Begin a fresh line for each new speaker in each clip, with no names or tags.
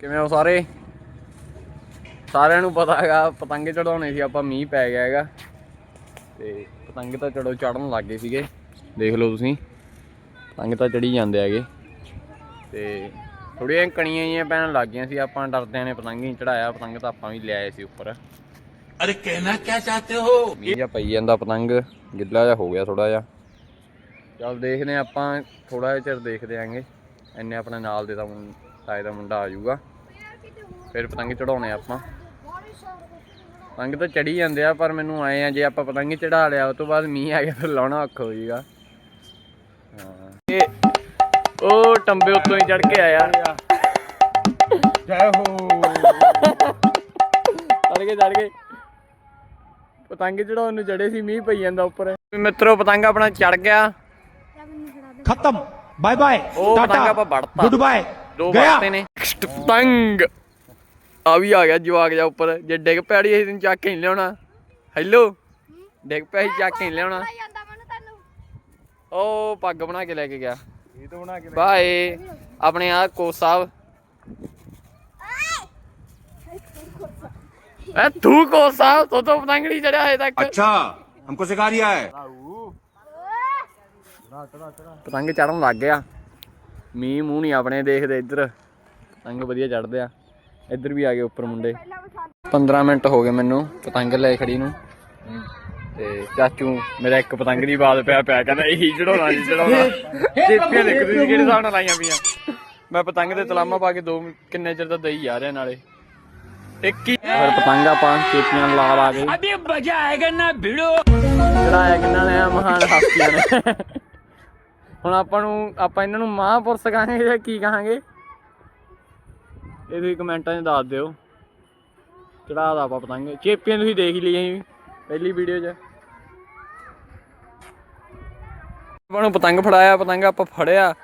ਕਿਵੇਂ ਹੋ ਸਾਰੇ? ਸਾਰਿਆਂ ਨੂੰ ਪਤਾ ਹੈਗਾ ਪਤੰਗੇ ਚੜਾਉਣੇ ਸੀ ਆਪਾਂ ਮੀਂਹ ਪੈ ਗਿਆ ਹੈਗਾ। ਤੇ ਪਤੰਗ ਤਾਂ ਚੜੋ ਚੜਨ ਲੱਗ ਗਏ ਸੀਗੇ। ਦੇਖ ਲਓ ਤੁਸੀਂ ਪਤੰਗ ਤਾਂ ਚੜੀ ਜਾਂਦੇ ਹੈਗੇ। ਤੇ ਥੋੜੀਆਂ ਕਣੀਆਂ ਜੀਆਂ ਪੈਣ ਲੱਗ ਗਈਆਂ ਸੀ ਆਪਾਂ ਡਰਦਿਆਂ ਨੇ ਪਤੰਗ ਚੜਾਇਆ ਪਤੰਗ ਤਾਂ ਆਪਾਂ ਵੀ ਲਿਆਏ ਸੀ ਉੱਪਰ।
ਅਰੇ ਕਹਿਣਾ ਕੀ ਚਾਹਤੇ ਹੋ?
ਮੀਂਹ ਜਾਂ ਪਈ ਜਾਂਦਾ ਪਤੰਗ ਗਿੱਲਾ ਜਾਂ ਹੋ ਗਿਆ ਥੋੜਾ ਜਿਹਾ। ਚਲ ਦੇਖਦੇ ਆਪਾਂ ਥੋੜਾ ਜਿਹਾ ਚਿਰ ਦੇਖਦੇ ਆਂਗੇ ਇੰਨੇ ਆਪਣੇ ਨਾਲ ਦੇ ਤਾਂ ਤਾਏ ਦਾ ਮੁੰਡਾ ਆ ਜਾਊਗਾ। ਫਿਰ ਪਤੰਗ ਚੜਾਉਣੇ ਆਪਾਂ। ਪਤੰਗ ਤਾਂ ਚੜੀ ਜਾਂਦੇ ਆ ਪਰ ਮੈਨੂੰ ਆਏ ਆ ਜੇ ਆਪਾਂ ਪਤੰਗ ਚੜਾ ਲਿਆ ਉਸ ਤੋਂ ਬਾਅਦ ਮੀਂਹ ਆ ਗਿਆ ਫਿਰ ਲਾਉਣਾ ਔਖਾ ਹੋ ਜਾਊਗਾ ਉਹ ਟੰਬੇ ਉੱਤੋਂ ਹੀ ਚੜ ਕੇ ਆਇਆ।
ਜੈ ਹੋ।
ਚੜ ਗਏ ਚੜ ਗਏ। ਪਤੰਗ ਚੜਾਉਣ ਨੂੰ ਚੜੇ ਸੀ ਮੀਂਹ ਪਈ ਜਾਂਦਾ ਉੱਪਰ। ਮਿੱਤਰੋ ਪਤੰਗ ਆਪਣਾ ਚੜ ਗਿਆ। ਖਤਮ। Bye bye tata
good bye
ਦੋ
गया
ਵੜਤੇ ਨੇ Next ਪਤੰਗ ਆ ਵੀ ਆ ਗਿਆ ਜਵਾਕ ਜਾ ਉੱਪਰ ਜੇ ਡਿੱਗ ਪੈੜੀ ਅਸੀਂ ਤੈਨੂੰ ਚੱਕ ਕੇ ਨਹੀਂ ਲਿਆਉਣਾ ਹੈਲੋ ਡਿੱਗ ਪਿਆ ਸੀ ਚੱਕ ਕੇ ਨਹੀਂ ਲਿਆਉਣਾ
ਜਾਂਦਾ ਮੈਨੂੰ ਤੈਨੂੰ
ਉਹ ਪੱਗ ਬਣਾ ਕੇ ਲੈ ਕੇ ਗਿਆ
ये तो बना के
ਬਾਏ ਆਪਣੇ ਆ ਕੋਚ ਸਾਹਿਬ ਐ ਤੂੰ ਕੋਚ ਸਾਹਿਬ ਤੋ ਤੋਂ ਪਤੰਗ ਨਹੀਂ ਚੜਿਆ ਹਜੇ ਤੱਕ
अच्छा हमको सिखा रिया है
ਪਤੰਗ ਚੜਨ ਲੱਗ ਗਿਆ ਮੀਂਹ ਮੂੰਹ ਨਹੀਂ ਆਪਣੇ ਦੇਖਦੇ ਇੱਧਰ। ਪਤੰਗ ਵਧੀਆ ਚੜਦੇ ਆ। ਇੱਧਰ ਵੀ ਆ ਗਏ ਉੱਪਰ ਮੁੰਡੇ। 15 ਮਿੰਟ ਹੋ ਗਏ ਮੈਨੂੰ ਪਤੰਗ ਲੈ ਖੜੀ ਨੂੰ। ਤੇ ਚਾਚੂ ਮੇਰਾ ਇੱਕ ਪਤੰਗ ਦੀ ਬਾਲ ਪਿਆ ਪਿਆ ਕਹਿੰਦਾ ਇਹੀ ਚੜਾਉਣਾ ਜੀ ਚੜਾਉਣਾ ਚੇਪੀਆਂ ਲਿਖ ਤੁਸੀਂ ਕਿਹੜੇ ਹਿਸਾਬ ਨਾਲ ਲਾਈਆਂ ਪਈਆਂ। ਮੈਂ ਪਤੰਗ ਦੇ ਤਲਾਮਾ ਪਾ ਕੇ ਦੋ ਕਿੰਨੇ ਚਿਰ ਦਾ ਦਈ ਜਾ ਰਿਹਾ ਨਾਲੇ। ਇੱਕ ਹੀ ਫਿਰ ਪਤੰਗਾ ਪਾਣ ਚੇਪੀਆਂ ਲਾ ਲਾ ਕੇ।
ਅਬੇ ਮਜ਼ਾ ਨਾ ਭਿੜੋ।
ਚੜਾਇਆ ਕਿੰਨਾ ਨੇ ਮਹਾਨ ਹਸਤੀਆਂ ਨੇ। ਹੁਣ ਆਪਾਂ ਨੂੰ, ਆਪਾਂ ਇਹਨਾਂ ਨੂੰ ਮਹਾਂਪੁਰਸ਼ ਕਹਾਂਗੇ ਜਾਂ ਕੀ ਕਹਾਂਗੇ? ਇਹ ਤੁਸੀਂ ਕਮੈਂਟਾਂ 'ਚ ਦੱਸ ਦਿਓ। ਚੜਾ ਦਾ ਆਪਾਂ ਪਤੰਗ ਚੇਪੀਆਂ ਤੁਸੀਂ ਦੇਖ ਲਈ ਅਸੀਂ ਸੀ, ਪਹਿਲੀ ਵੀਡੀਓ 'ਚ। ਆਪਾਂ ਨੂੰ ਪਤੰਗ ਫੜਾਇਆ, ਪਤੰਗ ਆਪਾਂ ਫੜਿਆ।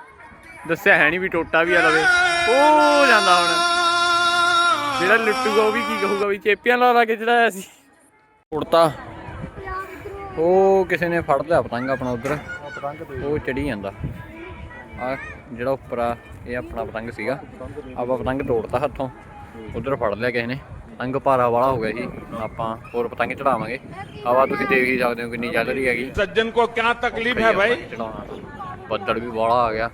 ਦੱਸਿਆ ਹੈ ਨਹੀਂ ਵੀ ਟੋਟਾ ਵੀ ਆ ਲਵੇ। ਉਹ ਜਾਂਦਾ ਹੁਣ। ਜਿਹੜਾ ਲੁੱਟੂਗਾ ਉਹ ਵੀ ਕੀ ਕਹੂਗਾ ਵੀ ਚੇਪੀਆਂ ਲਾ ਲਾ ਕੇ ਚੜਾਇਆ ਸੀ। ਉੜਤਾ ਉਹ ਕਿਸੇ ਨੇ ਫੜ ਲਿਆ ਪਤੰਗ ਆਪਣਾ ਉਧਰ। ਪਤੰਗ ਉਹ ਚੜੀ ਜਾਂਦਾ। ਆ ਜਿਹੜਾ ਉੱਪਰ ਆ ਇਹ ਆਪਣਾ ਪਤੰਗ ਸੀਗਾ। ਆਪਾਂ ਪਤੰਗ ਤੋੜਤਾ ਹੱਥੋਂ। ਉਧਰ ਫੜ ਲਿਆ ਕਿਸੇ ਨੇ। ਅੰਗ ਭਾਰਾ ਵਾਲਾ ਹੋ ਗਿਆ ਜੀ ਆਪਾਂ ਹੋਰ ਪਤੰਗ ਚੜਾਵਾਂਗੇ। ਹਵਾ ਤੁਸੀਂ ਦੇਖ ਹੀ ਸਕਦੇ ਹੋ ਕਿੰਨੀ ਚੱਲ ਰਹੀ ਹੈਗੀ।
ਸੱਜਣ ਕੋ ਕਿਆ ਤਕਲੀਫ ਹੈ
ਭਾਈ? ਬੱਦਲ ਵੀ ਵਾਲਾ ਆ ਗਿਆ।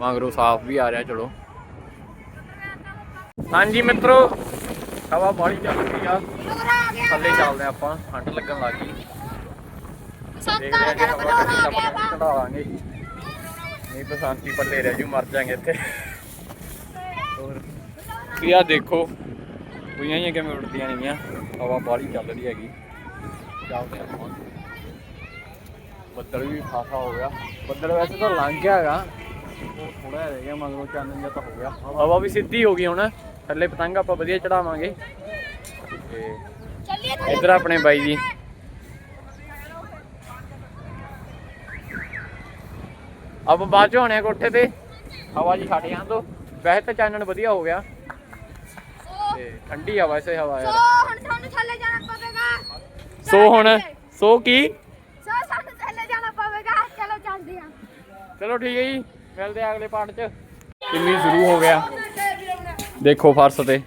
ਮਗਰੋਂ ਸਾਫ਼ ਵੀ ਆ ਰਿਹਾ ਚਲੋ। ਹਾਂਜੀ ਮਿੱਤਰੋ ਹਵਾ ਬਾਲੀ ਚੱਲ ਰਹੀ ਆ। ਥੱਲੇ ਚੱਲਦੇ ਆਪਾਂ। ਹੰਟ ਲੱਗਣ ਲੱਗੀ ਦੇਖਦੇ ਆ
ਦਾ
ਹਵਾ
ਗਿਆ
ਪਤੰਗ ਚੜਾਵਾਂਗੇ ਨਹੀਂ ਤਾਂ ਸ਼ਾਂਤੀ ਪੱਲੇ ਰਹਿ ਜੂ ਮਰ ਜਾਾਂਗੇ ਇੱਥੇ। ਹੋਰ। ਵੀ ਆ ਦੇਖੋ ਕੁਈਆਂ ਹੀ ਕਿਵੇਂ ਉੱਡਦੀਆਂ ਨੇਗੀਆਂ। ਹਵਾ ਬਾਹਲੀ ਚੱਲ ਰਹੀ ਹੈਗੀ। ਚੱਲਦੇ ਆਪਾਂ ਬੱਦਲ ਵੀ ਖਾਸਾ ਹੋ ਗਿਆ। ਬੱਦਲ ਵੈਸੇ ਤਾਂ ਲੰਘ ਗਿਆ ਹੈਗਾ। ਥੋੜਾ ਰਹਿ ਗਿਆ ਮਗਰੋਂ ਚਾਨਣ ਜਿਹਾ ਤਾਂ ਹੋ ਗਿਆ। ਹਵਾ ਵੀ ਸਿੱਧੀ ਹੋ ਗਈ ਹੁਣ। ਥੱਲੇ ਪਤੰਗ ਆਪਾਂ ਵਧੀਆ ਚੜਾਵਾਂਗੇ। ਤੇ ਇੱਧਰ ਆਪਣੇ ਬਾਈ ਜੀ। ਅਬ ਬਾਅਦ ਚ ਹੋਣੇ ਆ ਕੋਠੇ ਤੇ ਹਵਾ ਜੀ ਛੱਡ ਜਾਂ ਦੋ ਵੈਸੇ ਤਾਂ ਚਾਨਣ ਵਧੀਆ ਹੋ ਗਿਆ ਤੇ ਠੰਡੀ ਹਵਾ ਐਸੇ ਹਵਾ
ਸੋ
ਯਾਰ
ਹੁਣ ਸਾਨੂੰ ਥੱਲੇ ਜਾਣਾ ਪਵੇਗਾ
ਸੋ ਹੁਣ ਸੋ ਕੀ
ਸੋ ਸਾਨੂੰ ਥੱਲੇ ਜਾਣਾ ਪਵੇਗਾ ਚਲੋ ਚੱਲਦੇ ਹਾਂ
ਚਲੋ ਠੀਕ ਹੈ ਜੀ ਮਿਲਦੇ ਆ ਅਗਲੇ ਪਾਰਟ ਚ ਕਿੰਨੀ ਸ਼ੁਰੂ ਹੋ ਗਿਆ ਦੇਖੋ ਫਰਸ਼ ਤੇ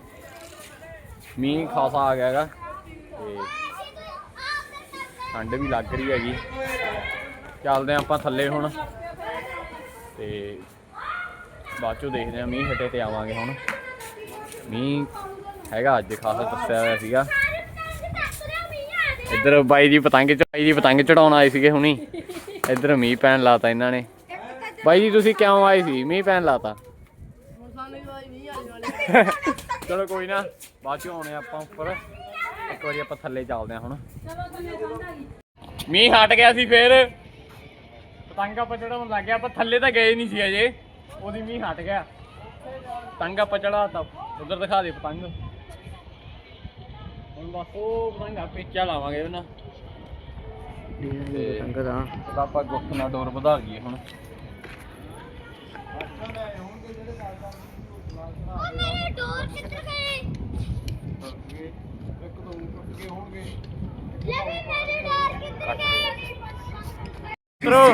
ਮੀਂਹ ਖਾਸਾ ਆ ਗਿਆ ਹੈਗਾ ਤੇ ਠੰਡ ਵੀ ਲੱਗ ਰਹੀ ਹੈਗੀ ਚੱਲਦੇ ਹਾਂ ਆਪਾਂ ਥੱਲੇ ਹੁਣ ਤੇ ਬਾਅਦ ਚੋਂ ਦੇਖਦੇ ਹਾਂ, ਮੀਂਹ ਹਟੇ ਤੇ ਆਵਾਂਗੇ ਹੁਣ। ਮੀਂਹ ਹੈਗਾ ਅੱਜ, ਖਾਸਾ ਦੱਸਿਆ ਹੋਇਆ ਸੀਗਾ। ਇੱਧਰ ਬਾਈ ਦੀ ਪਤੰਗ ਚੜਾਈ ਦੀ ਪਤੰਗ ਚੜਾਉਣ ਆਏ ਸੀਗੇ ਹੁਣੀ। ਇੱਧਰ ਮੀਂਹ ਪੈਣ ਲਾਤਾ ਇਹਨਾਂ ਨੇ। ਬਾਈ ਜੀ, ਤੁਸੀਂ ਕਿਉਂ ਆਏ ਸੀ? ਮੀਂਹ ਪੈਣ ਲਾਤਾ। ਚਲੋ ਕੋਈ ਨਾ, ਬਾਅਦ ਚ ਆਉਣੇ ਆਪਾਂ ਉੱਪਰ। ਇੱਕ ਵਾਰੀ ਆਪਾਂ ਥੱਲੇ ਚੱਲਦੇ ਹਾਂ ਹੁਣ। ਮੀਂਹ ਹਟ ਗਿਆ ਸੀ ਫੇਰ। ਪਤੰਗ ਆਪਾਂ ਚੜਾਉਣ ਲੱਗ ਗਿਆ ਆਪਾਂ ਥੱਲੇ ਤਾਂ ਗਏ ਨਹੀਂ ਸੀ ਅਜੇ ਉਹਦੀ ਮੀਂਹ ਹਟ ਗਿਆ। ਪਤੰਗ ਆਪਾਂ ਚੜਾਤਾ। ਉਧਰ ਦਿਖਾ ਦੇ ਪਤੰਗ। ਹੁਣ ਬਸ ਉਹ ਪਤੰਗ ਆਪੇ ਚਲਾਵਾਂਗੇ ਉਹਨਾਂ ਪਤੰਗ ਦਾ ਆਪਾਂ ਗੁੱਟ ਨਾਲ ਡੋਰ ਵਧਾ ਲਈਏ ਹੁਣ।
ਮੇਰੇ ਡੋਰ ਕਿੱਧਰ ਗਏ?
ਇੱਕ ਦੋ ਟੁੱਟ ਗਏ ਹੋਣਗੇ।
ਲੈ ਵੀ ਮੇਰੇ ਡੋਰ ਕਿੱਧਰ ਗਏ
ਮਿੱਤਰੋ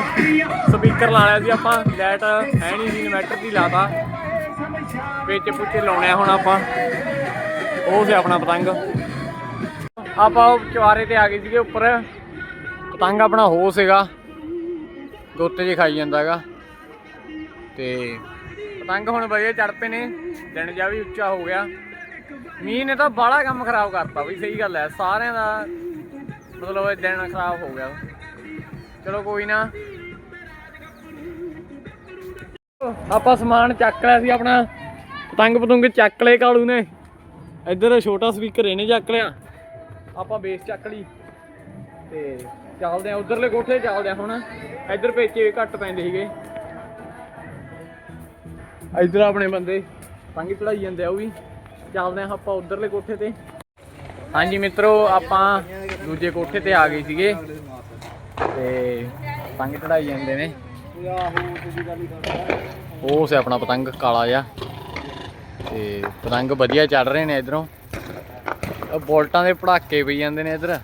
ਸਪੀਕਰ ਲਾ ਲਿਆ ਸੀ ਆਪਾਂ ਲਾਈਟ ਹੈ ਨਹੀਂ ਸੀ ਇਨਵਰਟਰ ਦੀ ਲਾਤਾ। ਵਿੱਚ ਪੁੱਛੇ ਲਾਉਣੇ ਹੁਣ ਆਪਾਂ। ਉਹ ਸੀ ਆਪਣਾ ਪਤੰਗ। ਆਪਾਂ ਉਹ ਚਵਾਰੇ ਤੇ ਆ ਗਏ ਸੀਗੇ ਉੱਪਰ। ਪਤੰਗ ਆਪਣਾ ਹੋ ਸੀਗਾ। ਗੋਤੇ ਜੇ ਖਾਈ ਜਾਂਦਾ ਹੈਗਾ। ਤੇ ਪਤੰਗ ਹੁਣ ਵਧੀਆ ਚੜ ਪਏ ਨੇ। ਦਿਨ ਜਾ ਵੀ ਉੱਚਾ ਹੋ ਗਿਆ। ਮੀਂਹ ਨੇ ਤਾਂ ਬਾਹਲਾ ਕੰਮ ਖਰਾਬ ਕਰਤਾ ਵੀ, ਸਹੀ ਗੱਲ ਹੈ। ਸਾਰਿਆਂ ਦਾ ਮਤਲਬ ਇਹ ਦਿਨ ਖਰਾਬ ਹੋ ਗਿਆ। ਚਲੋ ਕੋਈ ਨਾ। ਆਪਾਂ ਸਮਾਨ ਚੱਕ ਲਿਆ ਸੀ ਆਪਣਾ। ਪਤੰਗ ਪਤੰਗ ਚੱਕ ਲਏ ਕਾਲੂ ਨੇ। ਇੱਧਰ ਛੋਟਾ ਸਪੀਕਰ ਇਹਨੇ ਚੱਕ ਲਿਆ। ਆਪਾਂ ਬੇਸ ਚੱਕ ਲਈ। ਤੇ ਚੱਲਦੇ ਆ, ਉਧਰਲੇ ਕੋਠੇ ਚੱਲਦੇ ਆ ਹੁਣ। ਇੱਧਰ ਪੇਚੇ ਘੱਟ ਪੈਂਦੇ ਸੀਗੇ। ਇੱਧਰ ਆਪਣੇ ਬੰਦੇ ਪਤੰਗ ਚੜਾਈ ਜਾਂਦੇ ਆ ਉਹ ਵੀ। ਚੱਲਦੇ ਆ ਆਪਾਂ ਉਧਰਲੇ ਕੋਠੇ ਤੇ। ਹਾਂਜੀ ਮਿੱਤਰੋ, ਆਪਾਂ ਦੂਜੇ ਕੋਠੇ ਤੇ ਆ ਗਏ ਸੀਗੇ। ਤੇ ਪਤੰਗ ਚੜਾਈ ਜਾਂਦੇ ਨੇ। ਉਹ ਸੇ ਆਪਣਾ ਪਤੰਗ ਕਾਲਾ ਜਿਹਾ। ਤੇ ਪਤੰਗ ਵਧੀਆ ਚੜ ਰਹੇ ਨੇ ਇਧਰੋਂ। ਉਹ ਬੋਲਟਾਂ ਦੇ ਪੜਾਕੇ ਪਈ ਜਾਂਦੇ ਨੇ ਇਧਰ।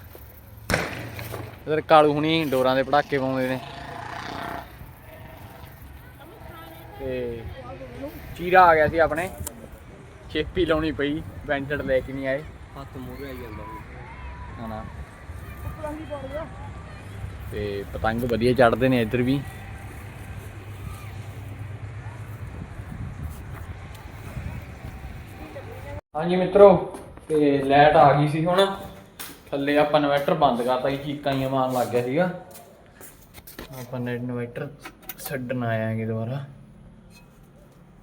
ਇਧਰ ਕਾਲੂ ਹੁਣੀ ਡੋਰਾਂ ਦੇ ਪੜਾਕੇ ਪਾਉਂਦੇ ਨੇ। ਤੇ ਚੀਰਾ ਆ ਗਿਆ ਸੀ ਆਪਣੇ। ਚੇਪੀ ਲਾਉਣੀ ਪਈ ਵੈਂਟਡ ਲੈ ਕੇ ਨਹੀਂ ਆਏ।
ਹੱਥ ਆਈ ਜਾਂਦਾ
ਹਨਾ ਤੇ ਪਤੰਗ ਵਧੀਆ ਚੜਦੇ ਨੇ ਇੱਧਰ ਵੀ। ਹਾਂਜੀ ਮਿੱਤਰੋ, ਤੇ ਲਾਈਟ ਆ ਗਈ ਸੀ ਹੁਣ। ਥੱਲੇ ਆਪਾਂ ਇਨਵਰਟਰ ਬੰਦ ਕਰਤਾ ਸੀ ਚੀਕਾਂ ਹੀ ਮਾਰਨ ਲੱਗ ਗਿਆ ਸੀਗਾ। ਆਪਾਂ ਨੇ ਇਨਵਰਟਰ ਛੱਡਣ ਆਇਆਂਗੇ ਦੁਬਾਰਾ।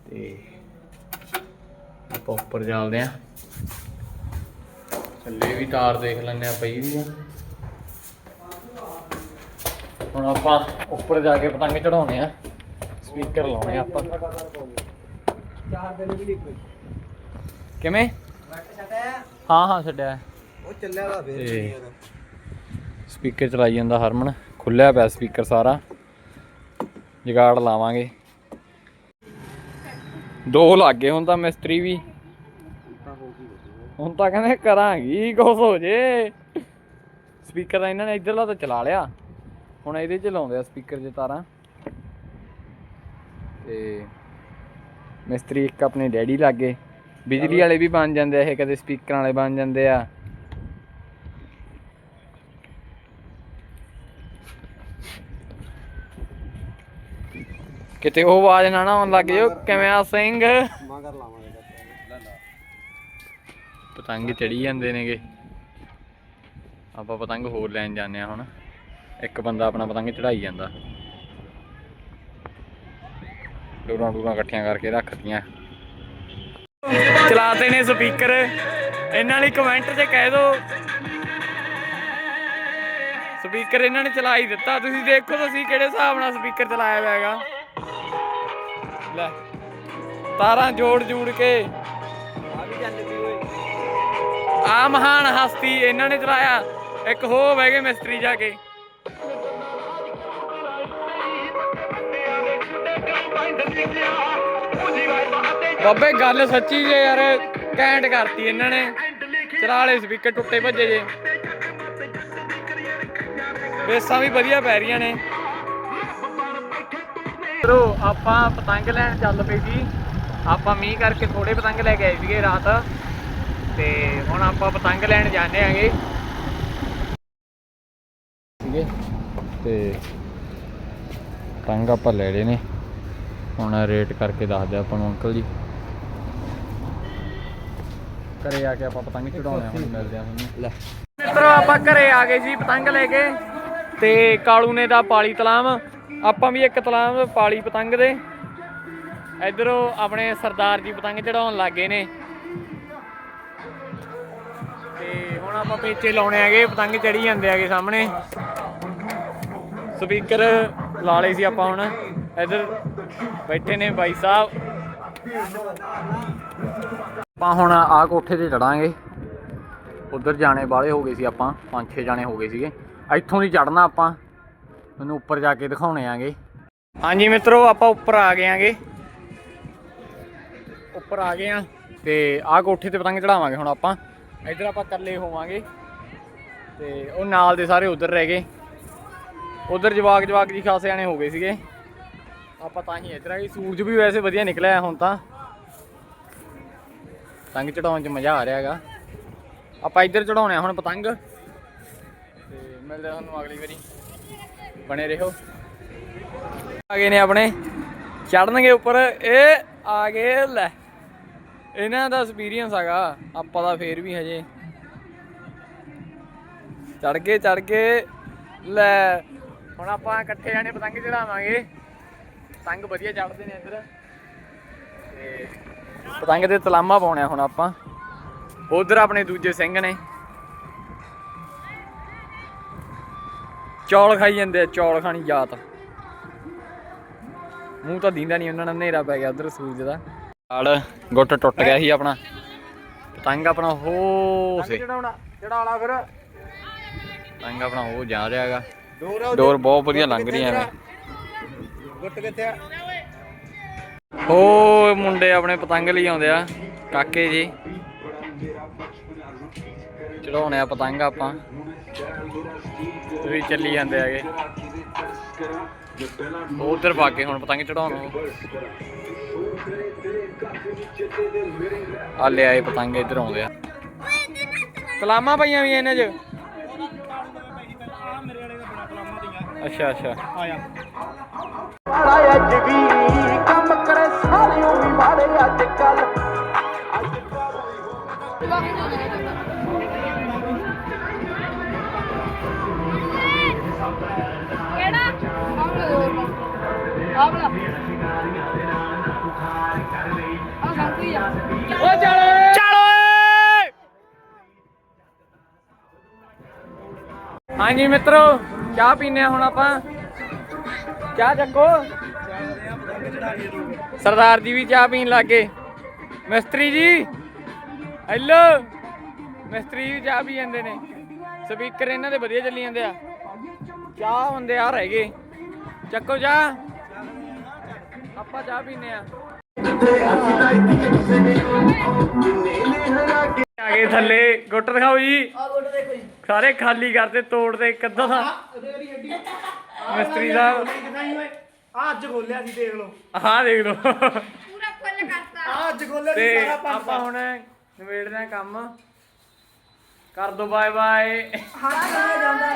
ਤੇ ਆਪਾਂ ਉੱਪਰ ਚੱਲਦੇ ਆਂ ਥੱਲੇ ਵੀ ਤਾਰ ਦੇਖ ਲੈਂਦੇ ਆ ਪਈ ਵੀ ਆ ਹੁਣ ਆਪਾਂ ਉੱਪਰ ਜਾ ਕੇ ਪਤੰਗ ਚੜਾਉਣੇ ਆ। ਸਪੀਕਰ ਲਾਉਣੇ ਆ ਆਪਾਂ। ਕਿਵੇਂ? ਹਾਂ ਹਾਂ ਛੱਡਿਆ
ਉਹ ਚੱਲਿਆ ਦਾ
ਤੇ ਸਪੀਕਰ ਚਲਾਈ ਜਾਂਦਾ ਹਰਮਨ। ਖੁੱਲਿਆ ਪਿਆ ਸਪੀਕਰ ਸਾਰਾ। ਜਗਾੜ ਲਾਵਾਂਗੇ। ਦੋ ਲੱਗੇ ਹੁਣ ਤਾਂ ਮਿਸਤਰੀ ਵੀ। ਹੁਣ ਤਾਂ ਕਹਿੰਦੇ ਕਰਾਂਗੀ ਕੁਛ ਹੋ ਜੇ। ਸਪੀਕਰ ਇਹਨਾਂ ਨੇ ਇਧਰਲਾ ਤਾਂ ਚਲਾ ਲਿਆ। ਹੁਣ ਇਹਦੇ ਚ ਲਾਉਂਦੇ ਆ ਸਪੀਕਰ 'ਚ ਤਾਰਾਂ। ਤੇ ਮਿਸਤਰੀ ਇੱਕ ਆਪਣੇ ਡੈਡੀ ਲਾਗੇ। ਬਿਜਲੀ ਵਾਲੇ ਵੀ ਬਣ ਜਾਂਦੇ ਆ ਇਹ ਕਦੇ ਸਪੀਕਰਾਂ ਵਾਲੇ ਬਣ ਜਾਂਦੇ ਆ। ਕਿਤੇ ਉਹ ਆਵਾਜ਼ ਨਾ ਨਾ ਆਉਣ ਲੱਗ ਜਾਓ ਕਿਵੇਂ ਆ ਸਿੰਘ?
ਲਾਵਾਂਗੇ
ਪਤੰਗ ਚੜੀ ਜਾਂਦੇ ਨੇਗੇ। ਆਪਾਂ ਪਤੰਗ ਹੋਰ ਲੈਣ ਜਾਂਦੇ ਆ ਹੁਣ। ਇੱਕ ਬੰਦਾ ਆਪਣਾ ਪਤੰਗ ਚੜਾਈ ਜਾਂਦਾ। ਡੋਰਾਂ ਡੋਰਾਂ ਇਕੱਠੀਆਂ ਕਰਕੇ ਰੱਖਤੀਆਂ। ਚਲਾਤੇ ਨੇ ਸਪੀਕਰ। ਇਹਨਾਂ ਲਈ ਕਮੈਂਟ 'ਚ ਕਹਿ ਦਿਓ ਸਪੀਕਰ ਇਹਨਾਂ ਨੇ ਚਲਾ ਹੀ ਦਿੱਤਾ। ਤੁਸੀਂ ਦੇਖੋ ਤੁਸੀਂ ਕਿਹੜੇ ਹਿਸਾਬ ਨਾਲ ਸਪੀਕਰ ਚਲਾਇਆ ਹੋਇਆ ਹੈਗਾ। ਲੈ, ਤਾਰਾਂ ਜੋੜ ਜੂੜ ਕੇ।
ਆ ਵੀ ਜਾਂਦੇ ਓਏ
ਆ ਮਹਾਨ ਹਸਤੀ ਇਹਨਾਂ ਨੇ ਚਲਾਇਆ। ਇੱਕ ਹੋ ਬਹਿ ਗਏ ਮਿਸਤਰੀ ਜਾ ਕੇ। ਬਾਬੇ, ਗੱਲ ਸੱਚੀ ਜੇ ਯਾਰ ਕੈਂਟ ਕਰਤੀ ਇਹਨਾਂ ਨੇ। ਚਲਾ ਵਾਲੇ ਸਪੀਕਰ ਟੁੱਟੇ ਭੱਜੇ ਜੇ। ਬੇਸਾਂ ਵੀ ਵਧੀਆ ਪੈ ਰਹੀਆਂ ਨੇ। ਮਿੱਤਰੋ ਆਪਾਂ ਪਤੰਗ ਲੈਣ ਚੱਲ ਪਏ ਜੀ। ਆਪਾਂ ਮੀਂਹ ਕਰਕੇ ਥੋੜੇ ਪਤੰਗ ਲੈ ਕੇ ਆਏ ਸੀਗੇ ਰਾਤ। ਤੇ ਹੁਣ ਆਪਾਂ ਪਤੰਗ ਲੈਣ ਜਾਂਦੇ ਆਂਗੇ। ਸੀਗੇ ਤੇ ਪਤੰਗ ਆਪਾਂ ਲੈ ਲਏ ਨੇ। ਹੁਣ ਰੇਟ ਕਰਕੇ ਦੱਸਦੇ ਆਪਾਂ ਨੂੰ ਅੰਕਲ ਜੀ। ਘਰੇ ਆ ਕੇ ਆਪਾਂ ਪਤੰਗ ਚੜਾਉਣੇ ਹੁਣ ਮਿਲਦੇ ਆ ਤੁਹਾਨੂੰ।
ਲੈ।
ਮਿੱਤਰੋ ਆਪਾਂ ਘਰੇ ਆ ਗਏ ਸੀ ਪਤੰਗ ਲੈ ਕੇ ਤੇ ਕਾਲੂ ਨੇ ਦਾ ਪਾਲੀ ਤਲਾਮ। ਆਪਾਂ ਵੀ ਇੱਕ ਤਲਾਮ ਪਾਲੀ ਪਤੰਗ ਦੇ। ਇਧਰੋਂ ਆਪਣੇ ਸਰਦਾਰ ਜੀ ਪਤੰਗ ਚੜਾਉਣ ਲੱਗੇ ਨੇ। ਤੇ ਹੁਣ ਆਪਾਂ ਪੇਚੇ ਲਾਉਣੇ ਆਗੇ ਪਤੰਗ ਚੜੀ ਜਾਂਦੇ ਆਗੇ ਸਾਹਮਣੇ। ਸਪੀਕਰ ਲਾ ਲਏ ਸੀ ਆਪਾਂ ਹੁਣ। ਇਧਰ ਬੈਠੇ ਨੇ ਬਾਈ ਸਾਹਿਬ। ਆਪਾਂ ਹੁਣ ਆ ਕੋਠੇ ਤੇ ਚੜਾਂਗੇ। ਉਧਰ ਜਾਣੇ ਵਾਲੇ ਹੋ ਗਏ ਸੀ ਆਪਾਂ, ਪੰਜ ਛੇ ਜਾਣੇ ਹੋ ਗਏ ਸੀਗੇ। ਇੱਥੋਂ ਦੀ ਚੜਨਾ ਆਪਾਂ। ਤੁਹਾਨੂੰ ਉੱਪਰ ਜਾ ਕੇ ਦਿਖਾਉਣੇ ਆਂਗੇ। ਹਾਂਜੀ ਮਿੱਤਰੋ, ਆਪਾਂ ਉੱਪਰ ਆ ਗਏ ਆਂਗੇ। ਉੱਪਰ ਆ ਗਏ ਆ ਤੇ ਆਹ ਕੋਠੇ ਤੇ ਪਤੰਗ ਚੜਾਵਾਂਗੇ ਹੁਣ ਆਪਾਂ। ਇੱਧਰ ਆਪਾਂ ਇਕੱਲੇ ਹੋਵਾਂਗੇ। ਤੇ ਉਹ ਨਾਲ ਦੇ ਸਾਰੇ ਉਧਰ ਰਹਿ ਗਏ। ਉਧਰ ਜਵਾਕ ਜਵਾਕ ਜੀ ਖਾਸੇ ਜਾਣੇ ਹੋ ਗਏ ਸੀਗੇ। ਆਪਾਂ ਤਾਂ ਹੀ ਇੱਧਰ ਆ ਗਏ। ਸੂਰਜ ਵੀ ਵੈਸੇ ਵਧੀਆ ਨਿਕਲਿਆ ਹੁਣ ਤਾਂ। ਪਤੰਗ ਚੜਾਉਣ 'ਚ ਮਜ਼ਾ ਆ ਰਿਹਾ ਹੈਗਾ। ਆਪਾਂ ਇੱਧਰ ਚੜਾਉਣੇ ਆ ਹੁਣ ਪਤੰਗ। ਤੇ ਮਿਲਦੇ ਤੁਹਾਨੂੰ ਅਗਲੀ ਵਾਰੀ। ਬਣੇ ਰਹੋ। ਆ ਗਏ ਨੇ ਆਪਣੇ। ਚੜਨਗੇ ਉੱਪਰ। ਇਹ ਆ ਗਏ, ਲੈ। ਇਹਨਾਂ ਦਾ ਐਕਸਪੀਰੀਅੰਸ ਹੈਗਾ। ਆਪਾਂ ਦਾ ਫੇਰ ਵੀ ਹਜੇ। ਚੜ ਕੇ ਚੜ ਕੇ ਲੈ। ਹੁਣ ਆਪਾਂ ਇਕੱਠੇ ਜਾਣੇ ਪਤੰਗ ਚੜਾਵਾਂਗੇ। ਪਤੰਗ ਵਧੀਆ ਚੜਦੇ ਨੇ ਇੱਧਰ। ਤੇ ਪਤੰਗ ਦੇ ਤਲਾਮਾ ਪਾਉਣੇ ਆ ਹੁਣ ਆਪਾਂ। ਉਧਰ ਆਪਣੇ ਦੂਜੇ ਸਿੰਘ ਨੇ। ਚੌਲ ਖਾਈ ਜਾਂਦੇ ਆ ਚੌਲ ਖਾਣੀ ਜਾਤ। ਮੂੰਹ ਤਾਂ ਦੀਂਦਾ ਨਹੀਂ ਉਹਨਾਂ ਨਾਲ ਹਨੇਰਾ ਪੈ ਗਿਆ ਉਧਰ ਸੂਰਜ ਦਾ। ਆੜ ਗੁੱਟ ਟੁੱਟ ਗਿਆ ਸੀ ਆਪਣਾ। ਪਤੰਗ ਆਪਣਾ ਹੋ ਸੇ।
ਚੜਾਉਣਾ ਚੜਾਲਾ ਫਿਰ।
ਪਤੰਗ ਆਪਣਾ ਹੋ ਜਾ ਰਿਹਾ ਹੈਗਾ।
ਡੋਰ
ਡੋਰ ਬਹੁਤ ਵਧੀਆ ਲੰਘ ਰਹੀ ਐਵੇਂ
ਗੁੱਟ ਕਿੱਥੇ ਆ?
ਉਹ ਮੁੰਡੇ ਆਪਣੇ ਪਤੰਗ ਲਈ ਆਉਂਦੇ ਆ ਕਾਕੇ ਜੀ। ਚੜਾਉਣੇ ਆ ਪਤੰਗ ਆਪਾਂ। ਵੀ ਚੱਲੀ ਜਾਂਦੇ ਹੈਗੇ। ਉਧਰ ਪਾ ਕੇ ਹੁਣ ਪਤੰਗ ਚੜਾਉਣ ਆ ਲੈ ਆਏ ਪਤੰਗ ਇੱਧਰ ਆਉਂਦੇ ਆ। ਕਲਾਮਾਂ ਪਈਆਂ ਵੀ ਇਹਨਾਂ 'ਚ। ਅੱਛਾ ਅੱਛਾ।
ਅੱਜ ਵੀ ਕੰਮ ਕਰੇ ਸਾਲਿਓ ਵੀ ਮਾਰੇ ਅੱਜ ਕੱਲ
ਕਿਹੜਾ? ਆਵਲਾ ਆ ਸੰਤੀ ਆ।
ਓ ਚਲੋ ਹਾਂਜੀ ਮਿੱਤਰੋ ਚਾਹ ਪੀਨੇ ਆ ਹੁਣ ਆਪਾਂ। ਚਾਹ ਚੱਕੋ। ਸਰਦਾਰ ਜੀ ਵੀ ਚਾਹ ਪੀਣ ਲੱਗੇ ਮਿਸਤਰੀ ਜੀ ਹੈਲੋ ਮਿਸਤਰੀ ਵੀ ਚਾਹ ਪੀ ਜਾਂਦੇ ਨੇ। ਸਪੀਕਰ ਇਹਨਾਂ ਦੇ ਵਧੀਆ ਚੱਲੀ ਜਾਂਦੇ ਆ। ਚਾਹ ਹੁੰਦੇ ਆ, ਰਹਿ ਗਏ। ਚੱਕੋ ਚਾਹ। ਆਪਾਂ ਚਾਹ ਪੀਨੇ ਆ। ਆ ਗਏ ਥੱਲੇ। ਗੁੱਟ ਦਿਖਾਓ ਜੀ। ਸਾਰੇ ਖਾਲੀ ਕਰਦੇ ਤੋੜਦੇ ਇੱਕ ਅੱਧਾ ਥਾਂ ਮਿਸਤਰੀ ਸਾਹਿਬ
ਆ ਅੱਜ ਖੋਲਿਆ ਸੀ ਦੇਖ ਲਓ।
ਆਹ ਦੇਖ ਲਓ।
ਪੂਰਾ ਫੁੱਲ ਕਰਤਾ।
ਆ ਅੱਜ ਖੋਲਿਆ
ਤੇ ਆਪਾਂ ਹੁਣ ਨਵੇੜਦੇ ਆ ਕੰਮ। ਕਰ ਦੋ ਬਾਏ ਬਾਏ
ਹੱਥ ਜਾਂਦਾ